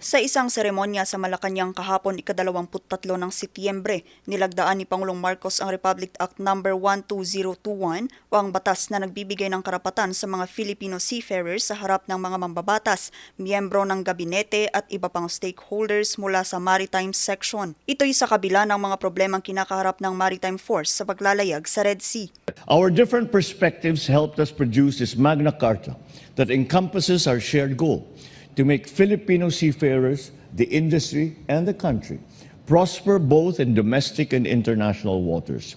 Sa isang seremonya sa Malacanang kahapon ikadalawamput-tatlo ng Setyembre, nilagdaan ni Pangulong Marcos ang Republic Act No. 12021 o ang batas na nagbibigay ng karapatan sa mga Filipino seafarers sa harap ng mga mambabatas, miyembro ng gabinete at iba pang stakeholders mula sa Maritime Section. Ito'y sa kabila ng mga problemang kinakaharap ng Maritime Force sa paglalayag sa Red Sea. Our different perspectives helped us produce this Magna Carta that encompasses our shared goal to make Filipino seafarers, the industry, and the country prosper both in domestic and international waters.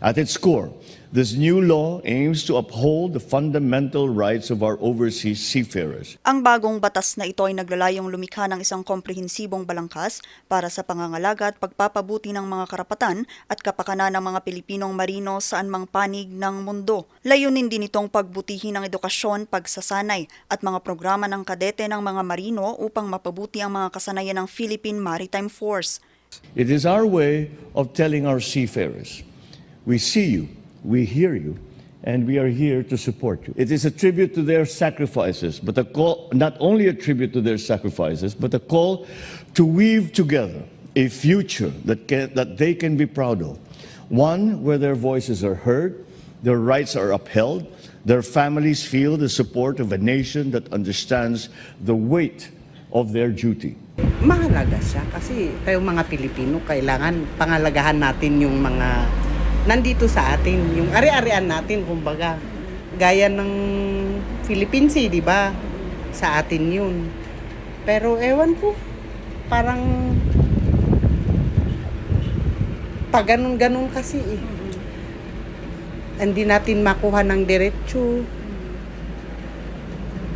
At its core, this new law aims to uphold the fundamental rights of our overseas seafarers. Ang bagong batas na ito ay naglalayong lumikha ng isang komprehensibong balangkas para sa pangangalaga at pagpapabuti ng mga karapatan at kapakanan ng mga Pilipinong marino saan mang panig ng mundo. Layunin din itong pagbutihin ng edukasyon, pagsasanay at mga programa ng kadete ng mga marino upang mapabuti ang mga kasanayan ng Philippine Maritime Force. It is our way of telling our seafarers, we see you, we hear you, and we are here to support you. It is a tribute to their sacrifices, but a call, not only a tribute to their sacrifices, but a call to weave together a future that, can, that they can be proud of. One where their voices are heard, their rights are upheld, their families feel the support of a nation that understands the weight of their duty. Mahalaga siya kasi tayong mga Pilipino kailangan pangalagahan natin yung mga nandito sa atin, yung ari-arian natin kumbaga. Gaya ng Philippine Sea, di ba? Sa atin yun. Pero ewan ko, parang pag ganun-ganun kasi eh. Hindi natin makuha ng diretsyo.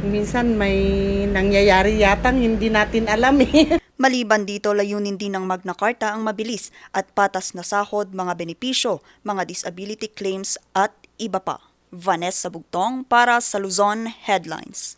Minsan may nangyayari yatang hindi natin alam eh. Maliban dito, layunin din ng Magna Carta ang mabilis at patas na sahod, mga benepisyo, mga disability claims at iba pa. Vanessa Bugtong para sa Luzon Headlines.